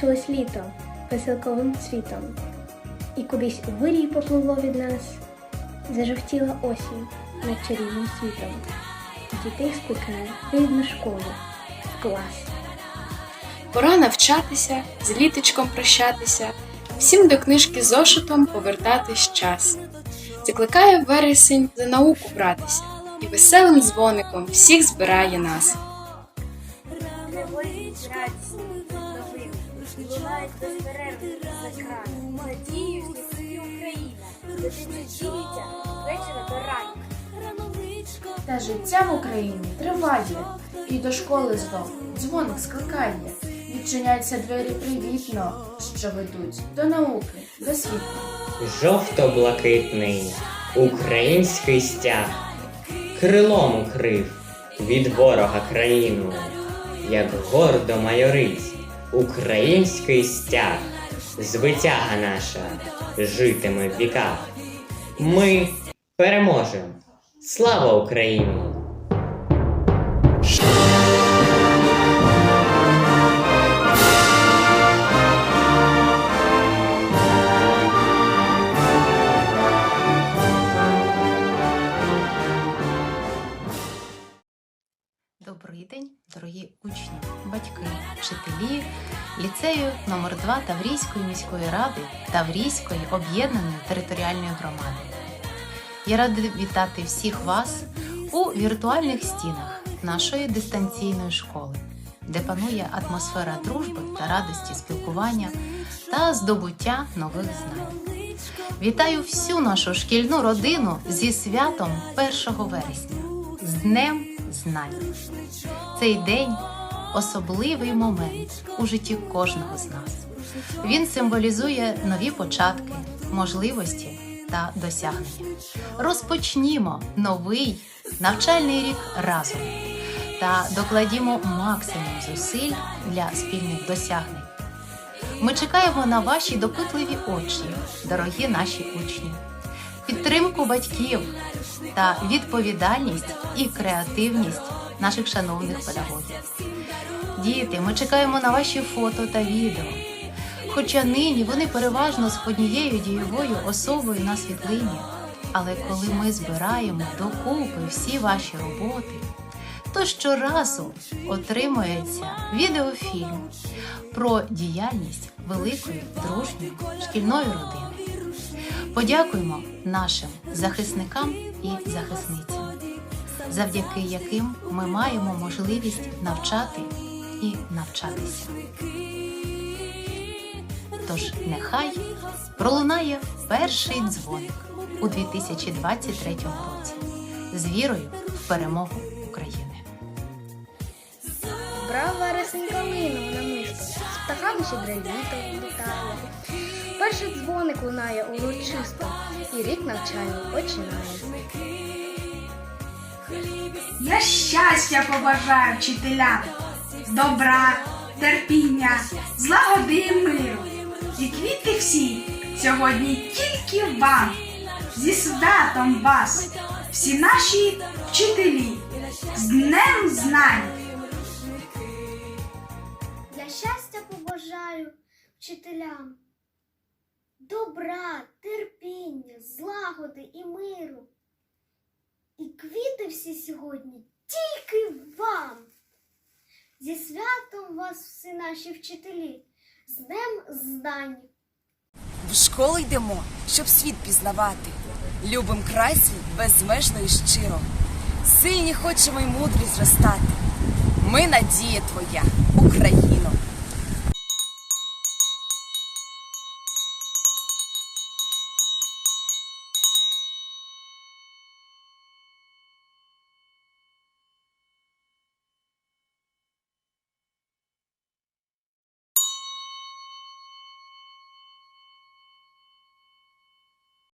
Закінчилось літо веселковим цвітом, і кудись у вирій попливло від нас, зажовтіла осінь над чарівним світом. Дітей скликає в рідну школу, в клас. Пора навчатися, з літочком прощатися, всім до книжки зошитом повертатись час. Закликає вересень за науку братися, і веселим дзвоником всіх збирає нас. Безперервно за краю. Надією всі Україна, дитини ділиться вечора до ранку. Та життя в Україні триває, і до школи знов дзвоник скликає. Відчиняються двері привітно, що ведуть до науки, до світла. Жовто-блакитний український стяг крилом укрив від ворога країну, як гордо майорить український стяг, звитяга наша житиме в віках. Ми переможемо! Слава Україні! Добрий день, дорогі учні, батьки, вчителі ліцею номер 2 Таврійської міської ради Таврійської об'єднаної територіальної громади. Я рада вітати всіх вас у віртуальних стінах нашої дистанційної школи, де панує атмосфера дружби та радості спілкування та здобуття нових знань. Вітаю всю нашу шкільну родину зі святом 1 вересня, з Днем Знань. Цей день особливий момент у житті кожного з нас. Він символізує нові початки, можливості та досягнення. Розпочнімо новий навчальний рік разом та докладімо максимум зусиль для спільних досягнень. Ми чекаємо на ваші допитливі очі, дорогі наші учні, підтримку батьків та відповідальність і креативність наших шановних педагогів. Діти, ми чекаємо на ваші фото та відео. Хоча нині вони переважно з однією дієвою особою на світлині. Але коли ми збираємо докупи всі ваші роботи, то щоразу отримується відеофільм про діяльність великої дружньої шкільної родини. Подякуємо нашим захисникам і захисницям, завдяки яким ми маємо можливість навчати і навчатися. Тож нехай пролунає перший дзвоник у 2023 році з вірою в перемогу України. Брав вересень калину на мишку, щедре літо літає. Перший дзвоник лунає урочисто, і рік навчання починає. Я щастя побажаю вчителям, добра, терпіння, злагоди і миру. І квіти всі сьогодні тільки вам, зі святом вас, всі наші вчителі, з Днем Знань! Я щастя побажаю вчителям. Добра, терпіння, злагоди і миру. І квіти всі сьогодні тільки вам. Зі святом вас всі наші вчителі, з Днем знань. В школу йдемо, щоб світ пізнавати. Любим край свій безмежно і щиро. Сильні хочемо й мудрі зростати. Ми надія твоя, Україно.